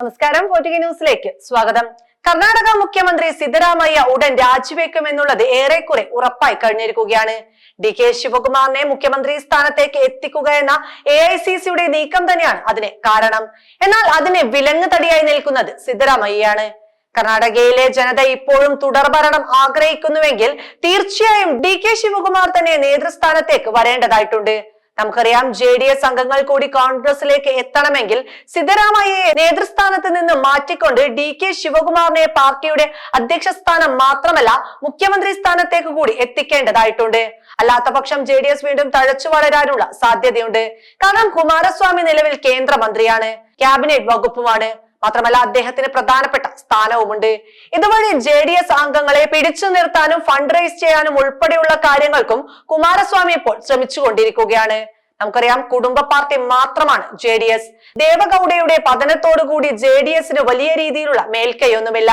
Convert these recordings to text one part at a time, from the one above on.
നമസ്കാരം ന്യൂസിലേക്ക് സ്വാഗതം. കർണാടക മുഖ്യമന്ത്രി സിദ്ധരാമയ്യ ഉടൻ രാജിവെക്കുമെന്നുള്ളത് ഏറെക്കുറെ ഉറപ്പായി കഴിഞ്ഞിരിക്കുകയാണ്. ഡി കെ ശിവകുമാറിനെ മുഖ്യമന്ത്രി സ്ഥാനത്തേക്ക് എത്തിക്കുക എന്ന എ ഐ സി സിയുടെ നീക്കം തന്നെയാണ് അതിന് കാരണം. എന്നാൽ അതിന് വിലങ്ങ് തടിയായി നിൽക്കുന്നത് സിദ്ധരാമയ്യയാണ്. കർണാടകയിലെ ജനത ഇപ്പോഴും തുടർഭരണം ആഗ്രഹിക്കുന്നുവെങ്കിൽ തീർച്ചയായും ഡി കെ ശിവകുമാർ തന്നെ നേതൃസ്ഥാനത്തേക്ക് വരേണ്ടതായിട്ടുണ്ട്. നമുക്കറിയാം ജെ ഡി എസ് അംഗങ്ങൾ കൂടി കോൺഗ്രസിലേക്ക് എത്തണമെങ്കിൽ സിദ്ധരാമയ്യയെ നേതൃസ്ഥാനത്ത് നിന്ന് മാറ്റിക്കൊണ്ട് ഡി കെ ശിവകുമാറിനെ പാർട്ടിയുടെ അധ്യക്ഷ സ്ഥാനം മാത്രമല്ല മുഖ്യമന്ത്രി സ്ഥാനത്തേക്ക് കൂടി എത്തിക്കേണ്ടതായിട്ടുണ്ട്. അല്ലാത്ത പക്ഷം ജെ ഡി എസ് വീണ്ടും തഴച്ചു വളരാനുള്ള സാധ്യതയുണ്ട്. കാരണം കുമാരസ്വാമി നിലവിൽ കേന്ദ്രമന്ത്രിയാണ്. ക്യാബിനറ്റ് വകുപ്പുമാണ്. മാത്രമല്ല അദ്ദേഹത്തിന് പ്രധാനപ്പെട്ട സ്ഥാനവുമുണ്ട്. ഇതുവഴി ജെ ഡി എസ് അംഗങ്ങളെ പിടിച്ചു നിർത്താനും ഫണ്ട് റൈസ് ചെയ്യാനും ഉൾപ്പെടെയുള്ള കാര്യങ്ങൾക്കും കുമാരസ്വാമി ഇപ്പോൾ ശ്രമിച്ചുകൊണ്ടിരിക്കുകയാണ്. നമുക്കറിയാം കുടുംബ പാർട്ടി മാത്രമാണ് ജെ ഡി എസ്. ദേവഗൌഡയുടെ പതനത്തോടുകൂടി ജെ ഡി എസിന് വലിയ രീതിയിലുള്ള മേൽക്കൈയൊന്നുമില്ല.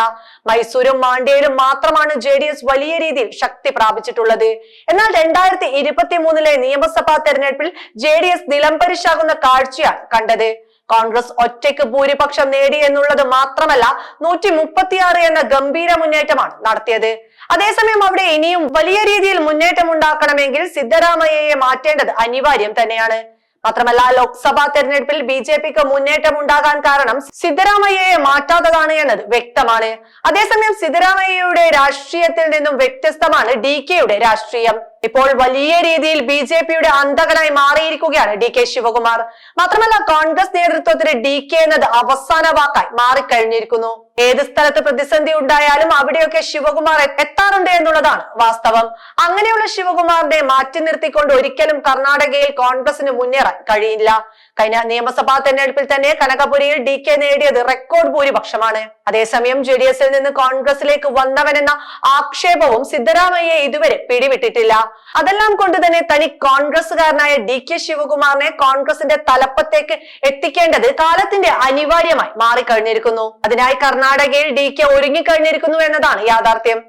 മൈസൂരും മാണ്ഡ്യയിലും മാത്രമാണ് ജെ ഡി എസ് വലിയ രീതിയിൽ ശക്തി പ്രാപിച്ചിട്ടുള്ളത്. എന്നാൽ രണ്ടായിരത്തി ഇരുപത്തി മൂന്നിലെ നിയമസഭാ തെരഞ്ഞെടുപ്പിൽ ജെ ഡി എസ് നിലംപരിശാകുന്ന കാഴ്ചയാണ് കണ്ടത്. കോൺഗ്രസ് ഒറ്റയ്ക്ക് ഭൂരിപക്ഷം നേടി എന്നുള്ളത് മാത്രമല്ല നൂറ്റി മുപ്പത്തിയാറ് എന്ന ഗംഭീര മുന്നേറ്റമാണ് നടത്തിയത്. അതേസമയം അവിടെ ഇനിയും വലിയ രീതിയിൽ മുന്നേറ്റം ഉണ്ടാക്കണമെങ്കിൽ സിദ്ധരാമയ്യയെ മാറ്റേണ്ടത് അനിവാര്യം തന്നെയാണ്. മാത്രമല്ല ലോക്സഭാ തെരഞ്ഞെടുപ്പിൽ ബി ജെ പിക്ക് മുന്നേറ്റം ഉണ്ടാകാൻ കാരണം സിദ്ധരാമയ്യയെ മാറ്റാത്തതാണ് എന്നത് വ്യക്തമാണ്. അതേസമയം സിദ്ധരാമയ്യയുടെ രാഷ്ട്രീയത്തിൽ നിന്നും വ്യത്യസ്തമാണ് ഡി കെയുടെ രാഷ്ട്രീയം. ഇപ്പോൾ വലിയ രീതിയിൽ ബി ജെ പിയുടെ അന്തകനായി മാറിയിരിക്കുകയാണ് ഡി കെ ശിവകുമാർ. മാത്രമല്ല കോൺഗ്രസ് നേതൃത്വത്തിന് ഡി കെ എന്നത് അവസാന വാക്കായി മാറിക്കഴിഞ്ഞിരിക്കുന്നു. ഏത് സ്ഥലത്ത് പ്രതിസന്ധി ഉണ്ടായാലും അവിടെയൊക്കെ ശിവകുമാർ എത്താറുണ്ട് എന്നുള്ളതാണ് വാസ്തവം. അങ്ങനെയുള്ള ശിവകുമാറിനെ മാറ്റി നിർത്തിക്കൊണ്ട് ഒരിക്കലും കർണാടകയിൽ കോൺഗ്രസിന് മുന്നേറാൻ കഴിയില്ല. കഴിഞ്ഞ നിയമസഭാ തെരഞ്ഞെടുപ്പിൽ തന്നെ കനകപുരിയിൽ ഡി കെ നേടിയത് റെക്കോർഡ് ഭൂരിപക്ഷമാണ്. അതേസമയം ജെ ഡി എസിൽ നിന്ന് കോൺഗ്രസിലേക്ക് വന്നവനെന്ന ആക്ഷേപവും സിദ്ധരാമയ്യെ ഇതുവരെ പിടിവിട്ടിട്ടില്ല. അതെല്ലാം കൊണ്ട് തന്നെ തനി കോൺഗ്രസ്സുകാരനായ ഡി കെ ശിവകുമാറിനെ കോൺഗ്രസിന്റെ തലപ്പത്തേക്ക് എത്തിക്കേണ്ടത് കാലത്തിന്റെ അനിവാര്യമായി മാറിക്കഴിഞ്ഞിരിക്കുന്നു. അതിനായി കർണാടകയിൽ ഡി കെ ഒരുങ്ങിക്കഴിഞ്ഞിരിക്കുന്നു എന്നതാണ് യാഥാർത്ഥ്യം.